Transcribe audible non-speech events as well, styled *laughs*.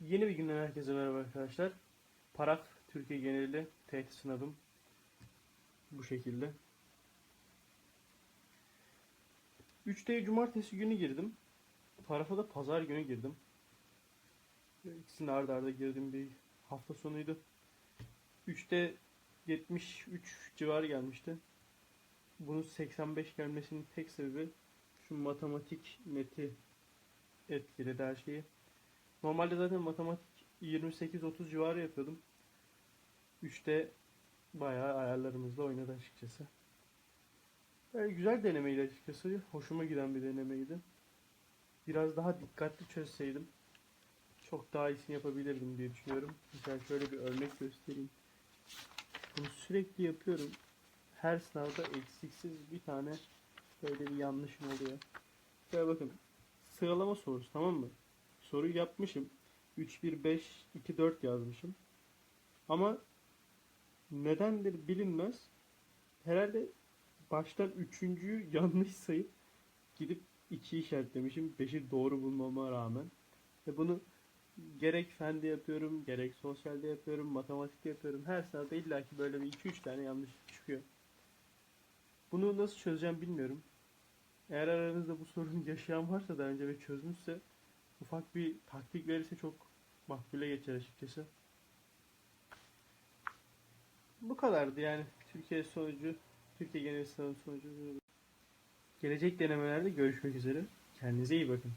Yeni bir günden herkese merhaba arkadaşlar. Paraf Türkiye geneli TET sınavım bu şekilde. 3D cumartesi günü girdim. Paraf'a da pazar günü girdim. İkisini arda arda girdim bir hafta sonuydu. 3'te 73 civarı gelmişti. Bunun 85 gelmesinin tek sebebi şu matematik neti etkiledi her şeyi. Normalde zaten matematik 28-30 civarı yapıyordum. 3'te bayağı ayarlarımızla oynadı açıkçası. Yani güzel denemeydi açıkçası. Hoşuma giden bir denemeydi. Biraz daha dikkatli çözseydim çok daha iyisini yapabilirdim diye düşünüyorum. Mesela şöyle bir örnek göstereyim. Bunu sürekli yapıyorum. Her sınavda eksiksiz bir tane böyle bir yanlışım oluyor. Şöyle bakın. Sıralama sorusu tamam mı? Soruyu yapmışım. 3, 1, 5, 2, 4 yazmışım. Ama nedendir bilinmez. Herhalde baştan üçüncüyü *laughs* yanlış sayıp gidip 2 işaretlemişim. 5'i doğru bulmama rağmen. Ve bunu gerek fende yapıyorum, gerek sosyalde yapıyorum, matematikte yapıyorum. Her sınavda illaki böyle bir 2-3 tane yanlış çıkıyor. Bunu nasıl çözeceğim bilmiyorum. Eğer aranızda bu sorunu yaşayan varsa daha önce ve çözmüşse ufak bir taktik verirse çok makbule geçer açıkçası. Bu kadardı yani Türkiye sonucu, Türkiye genel sınavı sonucu. Gelecek denemelerde görüşmek üzere. Kendinize iyi bakın.